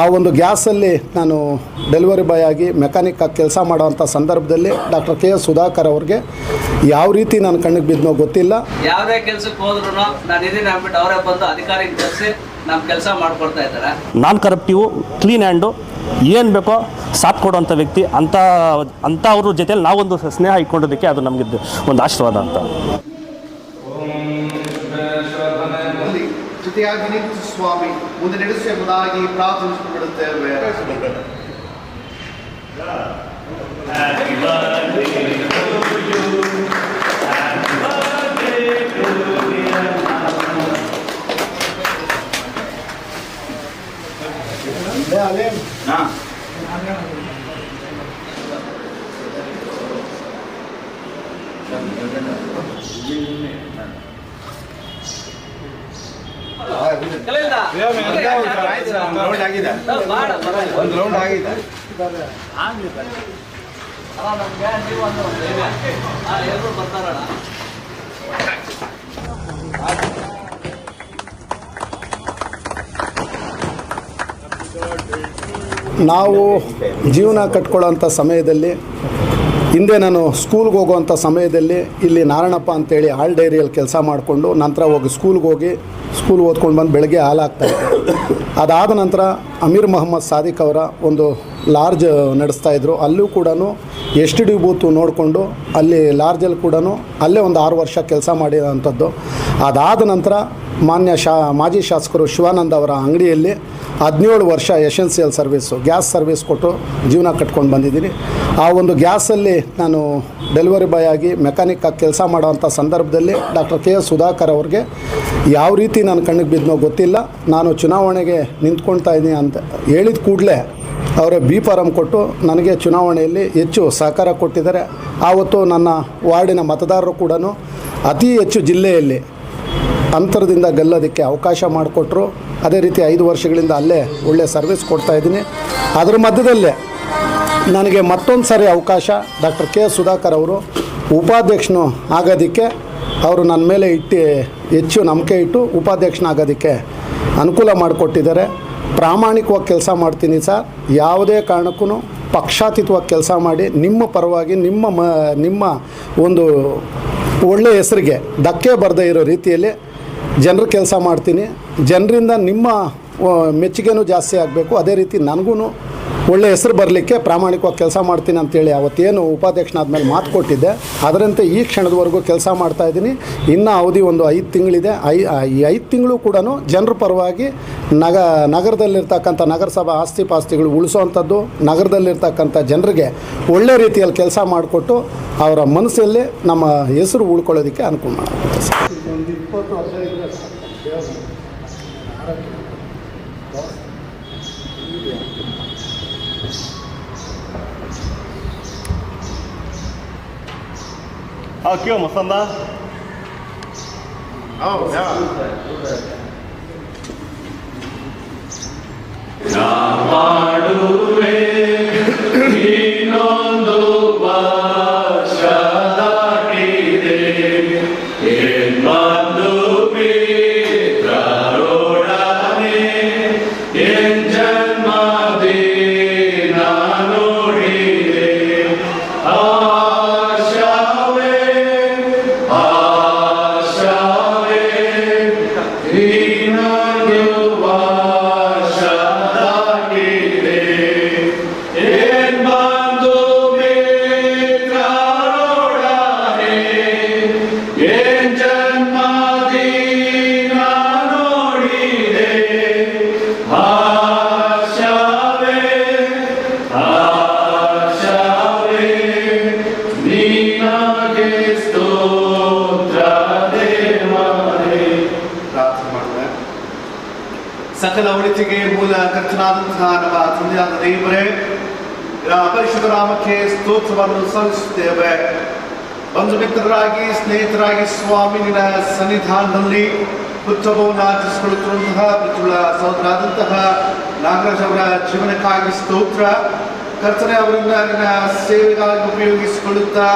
ಆ ಒಂದು ಗ್ಯಾಸಲ್ಲಿ ನಾನು ಡೆಲಿವರಿ ಬಾಯ್ ಆಗಿ ಮೆಕ್ಯಾನಿಕ್ ಆಗಿ ಕೆಲಸ ಮಾಡೋವಂಥ ಸಂದರ್ಭದಲ್ಲಿ ಡಾಕ್ಟರ್ ಕೆ ಎಸ್ ಸುಧಾಕರ್ ಅವ್ರಿಗೆ ಯಾವ ರೀತಿ ನನ್ನ ಕಣ್ಣಿಗೆ ಬಿದ್ದನೋ ಗೊತ್ತಿಲ್ಲ. ಯಾವುದೇ ಕೆಲಸಕ್ಕೆ ಹೋದ್ರು ನಾನು ಇದೀನಿ ಅಂದ್ಬಿಟ್ಟು ಅವರೇ ಬಂದು ಅಧಿಕಾರಿ ಕರೆಸಿ ನಮ್ಮ ಕೆಲಸ ಮಾಡಿಕೊಡ್ತಾ ಇದ್ದಾರೆ. ನಾನ್ ಕರಪ್ಟಿವು ಕ್ಲೀನ್ ಹ್ಯಾಂಡು ಏನು ಬೇಕೋ ಸಾಥ್ ಕೊಡುವಂಥ ವ್ಯಕ್ತಿ ಅಂಥ ಅಂಥ ಅವ್ರ ಜೊತೆಲಿ ನಾವೊಂದು ಸ್ನೇಹ ಇಟ್ಕೊಂಡಿದ್ದಕ್ಕೆ ಅದು ನಮಗೆ ಒಂದು ಆಶೀರ್ವಾದ ಅಂತ. ಜೊತೆಯಾಗಿ ನಿಂತು ಸ್ವಾಮಿ ಮುಂದೆ ನಡೆಸಿ ಎಂಬುದಾಗಿ ಪ್ರಾರ್ಥಿಸಿಕೊಳ್ಳುತ್ತೇವೆ ಒಂದು ರೌಂಡ್ ಆಗಿದೆ ನಮ್ಗೆ ನೀವು ನಾವು ಜೀವನ ಕಟ್ಕೊಳ್ಳೋಂಥ ಸಮಯದಲ್ಲಿ ಹಿಂದೆ ನಾನು ಸ್ಕೂಲ್ಗೆ ಹೋಗುವಂಥ ಸಮಯದಲ್ಲಿ ಇಲ್ಲಿ ನಾರಾಯಣಪ್ಪ ಅಂತೇಳಿ ಹಾಲ್ ಡೈರಿಯಲ್ಲಿ ಕೆಲಸ ಮಾಡಿಕೊಂಡು ನಂತರ ಹೋಗಿ ಸ್ಕೂಲ್ಗೆ ಹೋಗಿ ಸ್ಕೂಲ್ ಓದ್ಕೊಂಡು ಬಂದು ಬೆಳಗ್ಗೆ ಹಾಲು ಅದಾದ ನಂತರ ಅಮೀರ್ ಮೊಹಮ್ಮದ್ ಸಾದಿಕ್ ಅವರ ಒಂದು ಲಾರ್ಜ್ ನಡೆಸ್ತಾಯಿದ್ರು ಅಲ್ಲೂ ಕೂಡ ಎಸ್ ಟಿ ಡಿ ಬೂತು ನೋಡಿಕೊಂಡು ಅಲ್ಲಿ ಲಾರ್ಜಲ್ಲಿ ಕೂಡ ಅಲ್ಲೇ ಒಂದು ಆರು ವರ್ಷ ಕೆಲಸ ಮಾಡಿರೋಂಥದ್ದು ಅದಾದ ನಂತರ ಮಾನ್ಯ ಶಾ, ಮಾಜಿ ಶಾಸಕರು ಶಿವಾನಂದ ಅವರ ಅಂಗಡಿಯಲ್ಲಿ ಹದಿನೇಳು ವರ್ಷ ಎಸೆನ್ಸಿಯಲ್ ಸರ್ವಿಸು, ಗ್ಯಾಸ್ ಸರ್ವಿಸ್ ಕೊಟ್ಟು ಜೀವನ ಕಟ್ಕೊಂಡು ಬಂದಿದ್ದೀನಿ. ಆ ಒಂದು ಗ್ಯಾಸಲ್ಲಿ ನಾನು ಡೆಲಿವರಿ ಬಾಯ್ ಆಗಿ ಮೆಕ್ಯಾನಿಕ್ ಆಗಿ ಕೆಲಸ ಮಾಡೋವಂಥ ಸಂದರ್ಭದಲ್ಲಿ ಡಾಕ್ಟರ್ ಕೆ ಎಸ್ ಸುಧಾಕರ್ ಅವ್ರಿಗೆ ಯಾವ ರೀತಿ ನನ್ನ ಕಣ್ಣಿಗೆ ಬಿದ್ದನೋ ಗೊತ್ತಿಲ್ಲ. ನಾನು ಚುನಾವಣೆಗೆ ನಿಂತ್ಕೊಳ್ತಾ ಇದ್ದೀನಿ ಅಂತ ಹೇಳಿದ ಕೂಡಲೇ ಅವರ ಬಿ ಫಾರಂ ಕೊಟ್ಟು ನನಗೆ ಚುನಾವಣೆಯಲ್ಲಿ ಹೆಚ್ಚು ಸಹಕಾರ ಕೊಟ್ಟಿದ್ದಾರೆ. ಆವತ್ತು ನನ್ನ ವಾರ್ಡಿನ ಮತದಾರರು ಕೂಡ ಅತಿ ಹೆಚ್ಚು ಜಿಲ್ಲೆಯಲ್ಲಿ ಅಂತರದಿಂದ ಗೆಲ್ಲೋದಕ್ಕೆ ಅವಕಾಶ ಮಾಡಿಕೊಟ್ರು. ಅದೇ ರೀತಿ ಐದು ವರ್ಷಗಳಿಂದ ಅಲ್ಲೇ ಒಳ್ಳೆಯ ಸರ್ವಿಸ್ ಕೊಡ್ತಾ ಇದ್ದೀನಿ. ಅದರ ಮಧ್ಯದಲ್ಲೇ ನನಗೆ ಮತ್ತೊಂದು ಸಾರಿ ಅವಕಾಶ ಡಾಕ್ಟರ್ ಕೆ ಸುಧಾಕರ್ ಅವರು ಉಪಾಧ್ಯಕ್ಷನು ಆಗೋದಕ್ಕೆ ಅವರು ನನ್ನ ಮೇಲೆ ಇಟ್ಟು ಹೆಚ್ಚು ನಂಬಿಕೆ ಇಟ್ಟು ಉಪಾಧ್ಯಕ್ಷನಾಗೋದಕ್ಕೆ ಅನುಕೂಲ ಮಾಡಿಕೊಟ್ಟಿದ್ದಾರೆ. ಪ್ರಾಮಾಣಿಕವಾಗಿ ಕೆಲಸ ಮಾಡ್ತೀನಿ ಸರ್. ಯಾವುದೇ ಕಾರಣಕ್ಕೂ ಪಕ್ಷಾತೀತವಾಗಿ ಕೆಲಸ ಮಾಡಿ ನಿಮ್ಮ ಪರವಾಗಿ ನಿಮ್ಮ ಮ, ನಿಮ್ಮ ಒಂದು ಒಳ್ಳೆಯ ಹೆಸರಿಗೆ ಧಕ್ಕೆ ಬರದೇ ಇರೋ ರೀತಿಯಲ್ಲಿ ಜನರ ಕೆಲಸ ಮಾಡ್ತೀನಿ. ಜನರಿಂದ ನಿಮ್ಮ ಮೆಚ್ಚುಗೆನೂ ಜಾಸ್ತಿ ಆಗಬೇಕು. ಅದೇ ರೀತಿ ನನಗೂ ಒಳ್ಳೆಯ ಹೆಸರು ಬರಲಿಕ್ಕೆ ಪ್ರಾಮಾಣಿಕವಾಗಿ ಕೆಲಸ ಮಾಡ್ತೀನಿ ಅಂತೇಳಿ ಅವತ್ತೇನು ಉಪಾಧ್ಯಕ್ಷನಾದ್ಮೇಲೆ ಮಾತು ಕೊಟ್ಟಿದ್ದೆ. ಅದರಂತೆ ಈ ಕ್ಷಣದವರೆಗೂ ಕೆಲಸ ಮಾಡ್ತಾ ಇದ್ದೀನಿ. ಇನ್ನು ಅವಧಿ ಒಂದು ಐದು ತಿಂಗಳಿದೆ. ಐ ಈ ಐದು ತಿಂಗಳು ಕೂಡ ಜನರ ಪರವಾಗಿ ನಗ, ನಗರದಲ್ಲಿರ್ತಕ್ಕಂಥ ನಗರಸಭಾ ಆಸ್ತಿ ಪಾಸ್ತಿಗಳು ಉಳಿಸೋವಂಥದ್ದು ನಗರದಲ್ಲಿರ್ತಕ್ಕಂಥ ಜನರಿಗೆ ಒಳ್ಳೆ ರೀತಿಯಲ್ಲಿ ಕೆಲಸ ಮಾಡಿಕೊಟ್ಟು ಅವರ ಮನಸ್ಸಲ್ಲಿ ನಮ್ಮ ಹೆಸರು ಉಳ್ಕೊಳ್ಳೋದಕ್ಕೆ ಅನುಕೂಲ ಮಾಡುತ್ತೆ ಸರ್ ಒಂದು ಇಪ್ಪತ್ತು ವರ್ಷ ಇದೆ ಹಾಂ ಕ್ಯೂ ಮಸಂದ ಪ್ರಾರ್ಥನೆ ಸಕಲ ಒಳಿತಿಗೆ ಮೂಲ ಕರ್ತನಾದಂತಹ ನಮ್ಮ ತಂದೆಯಾದ ದೇವರೇ ಪರಿಶುದ್ಧ ನಾಮಕ್ಕೆ ಸ್ತೋತ್ರವನ್ನು ಸಲ್ಲಿಸುತ್ತೇವೆ. ಬಂಧು ಮಿತ್ರರಾಗಿ, ಸ್ನೇಹಿತರಾಗಿ ಸ್ವಾಮಿನ ಸನ್ನಿಧಾನದಲ್ಲಿ ಉತ್ಸವವನ್ನು ಆಚರಿಸಿಕೊಳ್ಳುತ್ತಿರುವಂತಹ ಪಿತೃಳ ಸಹೋದರಾದಂತಹ ನಾಗರಾಜ್ ಅವರ ಜೀವನಕ್ಕಾಗಿ ಸ್ತೋತ್ರ. ಕರ್ತನೆ ಅವರಿಂದ ನಿನ್ನ ಸೇವೆಗಾಗಿ ಉಪಯೋಗಿಸಿಕೊಳ್ಳುತ್ತಾ,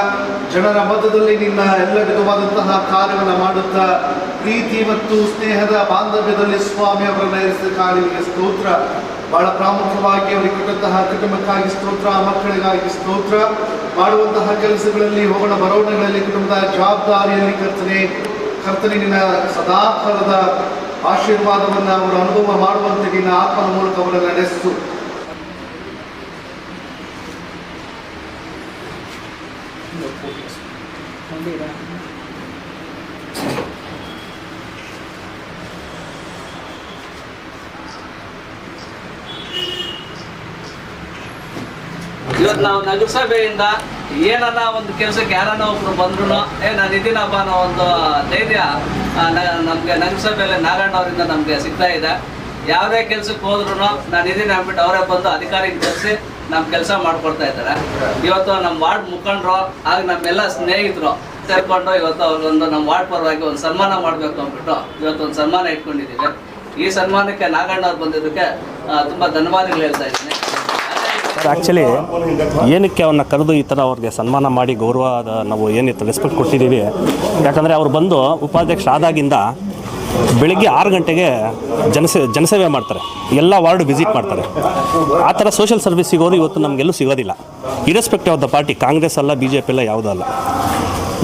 ಜನರ ಮಧ್ಯದಲ್ಲಿ ನಿನ್ನ ಎಲ್ಲ ವಿಧವಾದಂತಹ ಕಾರ್ಯವನ್ನು ಮಾಡುತ್ತಾ ಪ್ರೀತಿ ಮತ್ತು ಸ್ನೇಹದ ಬಾಂಧವ್ಯದಲ್ಲಿ ಸ್ವಾಮಿ ಅವರನ್ನ ಇರಿಸಿದ ಕಾಲಿಗೆ ಸ್ತೋತ್ರ. ಬಹಳ ಪ್ರಾಮುಖ್ಯವಾಗಿ ಅವರಿಗೆ ಕೊಟ್ಟಂತಹ ಕುಟುಂಬಕ್ಕಾಗಿ ಸ್ತೋತ್ರ, ಮಕ್ಕಳಿಗಾಗಿ ಸ್ತೋತ್ರ. ಮಾಡುವಂತಹ ಕೆಲಸಗಳಲ್ಲಿ ಹೋಗೋಣ ಬರೋಣಗಳಲ್ಲಿ ಕುಟುಂಬದ ಜವಾಬ್ದಾರಿಯಲ್ಲಿ ಕರ್ತನೆ ಕರ್ತನಿನ ಸದಾಕಾಲದ ಆಶೀರ್ವಾದವನ್ನು ಅವರು ಅನುಭವ ಮಾಡುವಂತೆ ನಿನ್ನ ಆತ್ಮನ ಮೂಲಕ ಅವರನ್ನು ನಡೆಸು. ಇವತ್ತು ನಾವು ನಗರಸಭೆಯಿಂದ ಏನನ್ನ ಒಂದು ಕೆಲಸಕ್ಕೆ ಯಾರನ್ನ ಒಬ್ರು ಬಂದ್ರು ಏ, ನಾನು ಇದೀನಪ್ಪ ಅನ್ನೋ ಒಂದು ಧೈರ್ಯ ನಮಗೆ ನಗರಸಭೆಯಲ್ಲಿ ನಾರಾಯಣ ಅವರಿಂದ ನಮ್ಗೆ ಸಿಗ್ತಾ ಇದೆ. ಯಾವುದೇ ಕೆಲ್ಸಕ್ಕೆ ಹೋದ್ರು ನಾನು ಇದೀನಿ ಅಂದ್ಬಿಟ್ಟು ಅವರೇ ಬಂದು ಅಧಿಕಾರಿ ಕರೆಸಿ ನಮ್ಮ ಕೆಲಸ ಮಾಡ್ಕೊಡ್ತಾ ಇದ್ದಾರೆ. ಇವತ್ತು ನಮ್ಮ ವಾರ್ಡ್ ಮುಖಂಡರು, ಆಗ ನಮ್ಮೆಲ್ಲ ಸ್ನೇಹಿತರು ಸೇರ್ಕೊಂಡು ಇವತ್ತು ಅವ್ರಿಗೊಂದು ನಮ್ಮ ವಾರ್ಡ್ ಪರವಾಗಿ ಒಂದು ಸನ್ಮಾನ ಮಾಡಬೇಕು ಅಂದ್ಬಿಟ್ಟು ಇವತ್ತು ಒಂದು ಸನ್ಮಾನ ಇಟ್ಕೊಂಡಿದ್ದೀವಿ ಈ ಸನ್ಮಾನಕ್ಕೆ ನಾಗಣ್ಣ ಅವ್ರು ಬಂದಿದ್ದಕ್ಕೆ ತುಂಬಾ ಧನ್ಯವಾದಗಳು ಹೇಳ್ತಾ ಇದ್ದೀನಿ. ಆ್ಯಕ್ಚುಲಿ ಏನಕ್ಕೆ ಅವನ್ನ ಕರೆದು ಈ ಥರ ಅವ್ರಿಗೆ ಸನ್ಮಾನ ಮಾಡಿ ಗೌರವ ನಾವು ಏನಿತ್ತು ರೆಸ್ಪೆಕ್ಟ್ ಕೊಟ್ಟಿದ್ದೀವಿ, ಯಾಕಂದರೆ ಅವ್ರು ಬಂದು ಉಪಾಧ್ಯಕ್ಷ ಆದಾಗಿಂದ ಬೆಳಿಗ್ಗೆ ಆರು ಗಂಟೆಗೆ ಜನಸೇ, ಜನಸೇವೆ ಮಾಡ್ತಾರೆ, ಎಲ್ಲ ವಾರ್ಡ್ ವಿಸಿಟ್ ಮಾಡ್ತಾರೆ. ಆ ಥರ ಸೋಷಿಯಲ್ ಸರ್ವಿಸ್ ಸಿಗೋದು ಇವತ್ತು ನಮಗೆಲ್ಲೂ ಸಿಗೋದಿಲ್ಲ. Irrespective of the party Congress ಅಲ್ಲ ಬಿ ಜೆ ಪಿ ಎಲ್ಲ ಯಾವುದಲ್ಲ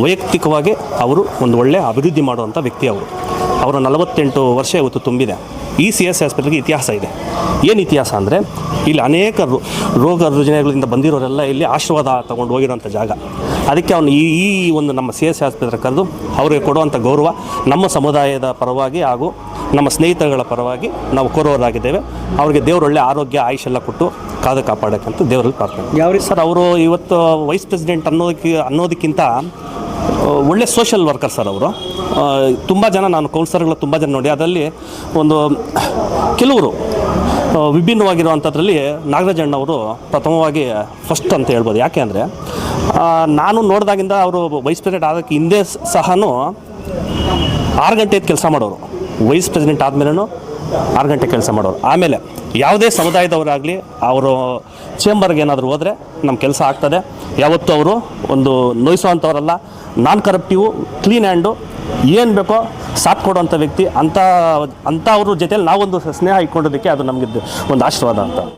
ವೈಯಕ್ತಿಕವಾಗಿ ಅವರು ಒಂದು ಒಳ್ಳೆಯ ಅಭಿವೃದ್ಧಿ ಮಾಡುವಂಥ ವ್ಯಕ್ತಿ ಅವರು. ಅವರ ನಲವತ್ತೆಂಟು ವರ್ಷ ಇವತ್ತು ತುಂಬಿದೆ. ಈ ಸಿ ಎಸ್ ಆಸ್ಪತ್ರೆಗೆ ಇತಿಹಾಸ ಇದೆ. ಏನು ಇತಿಹಾಸ ಅಂದರೆ ಇಲ್ಲಿ ಅನೇಕ ರೋ- ರೋಗ ರುಜಿನಗಳಿಂದ ಬಂದಿರೋರೆಲ್ಲ ಇಲ್ಲಿ ಆಶೀರ್ವಾದ ತಗೊಂಡು ಹೋಗಿರೋಂಥ ಜಾಗ. ಅದಕ್ಕೆ ಅವನು ಈ ಈ ಒಂದು ನಮ್ಮ ಸಿ ಎಸ್ ಆಸ್ಪತ್ರೆ ಕರೆದು ಅವರಿಗೆ ಕೊಡುವಂಥ ಗೌರವ ನಮ್ಮ ಸಮುದಾಯದ ಪರವಾಗಿ ಹಾಗೂ ನಮ್ಮ ಸ್ನೇಹಿತರುಗಳ ಪರವಾಗಿ ನಾವು ಕೋರೋರಾಗಿದ್ದೇವೆ ಅವರಿಗೆ ದೇವರೊಳ್ಳೆ ಆರೋಗ್ಯ ಆಯುಷೆಲ್ಲ ಎಲ್ಲ ಕೊಟ್ಟು ಕಾದು ಕಾಪಾಡೋಕ್ಕಂತ ದೇವರಲ್ಲಿ ಪ್ರಾರ್ಥನೆ ಯಾವ ಸರ್ ಅವರು ಇವತ್ತು ವೈಸ್ ಪ್ರೆಸಿಡೆಂಟ್ ಅನ್ನೋದಕ್ಕೆ ಅನ್ನೋದಕ್ಕಿಂತ ಒಳ್ಳೆ ಸೋಷಲ್ ವರ್ಕರ್ ಸರ್ ಅವರು. ತುಂಬ ಜನ ನಾನು ಕೌನ್ಸಿಲರ್ಗಳು ತುಂಬ ಜನ ನೋಡಿ, ಅದರಲ್ಲಿ ಒಂದು ಕೆಲವರು ವಿಭಿನ್ನವಾಗಿರುವಂಥದ್ರಲ್ಲಿ ನಾಗರಾಜಣ್ಣ ಅವರು ಪ್ರಥಮವಾಗಿ ಫಸ್ಟ್ ಅಂತ ಹೇಳ್ಬೋದು. ಯಾಕೆ ಅಂದರೆ ನಾನು ನೋಡಿದಾಗಿಂದ ಅವರು ವೈಸ್ ಪ್ರೆಸಿಡೆಂಟ್ ಆದಕ್ಕೆ ಹಿಂದೆ ಸಹನೂ ಆರು ಗಂಟೆ ಕೆಲಸ ಮಾಡೋರು. ವೈಸ್ ಪ್ರೆಸಿಡೆಂಟ್ ಆದಮೇಲೂ ಆರು ಗಂಟೆ ಕೆಲಸ ಮಾಡೋರು. ಆಮೇಲೆ ಯಾವುದೇ ಸಮುದಾಯದವರಾಗಲಿ, ಅವರು ಚೇಂಬರ್ಗೆ ಏನಾದರೂ ಹೋದರೆ ನಮ್ಮ ಕೆಲಸ ಆಗ್ತದೆ. ಯಾವತ್ತೂ ಅವರು ಒಂದು ನೋಯಿಸುವಂಥವ್ರಲ್ಲ ನಾನ್ ಕರಪ್ಟಿವು ಕ್ಲೀನ್ ಹ್ಯಾಂಡು ಏನು ಬೇಕೋ ಸಾಥ್ ಕೊಡುವಂಥ ವ್ಯಕ್ತಿ, ಅಂಥ ಅಂಥ ಅವ್ರ ಜೊತೆಲಿ ನಾವೊಂದು ಸ್ನೇಹ ಇಟ್ಕೊಂಡೋದಕ್ಕೆ ಅದು ನಮಗೆ ಒಂದು ಆಶೀರ್ವಾದ ಅಂತ.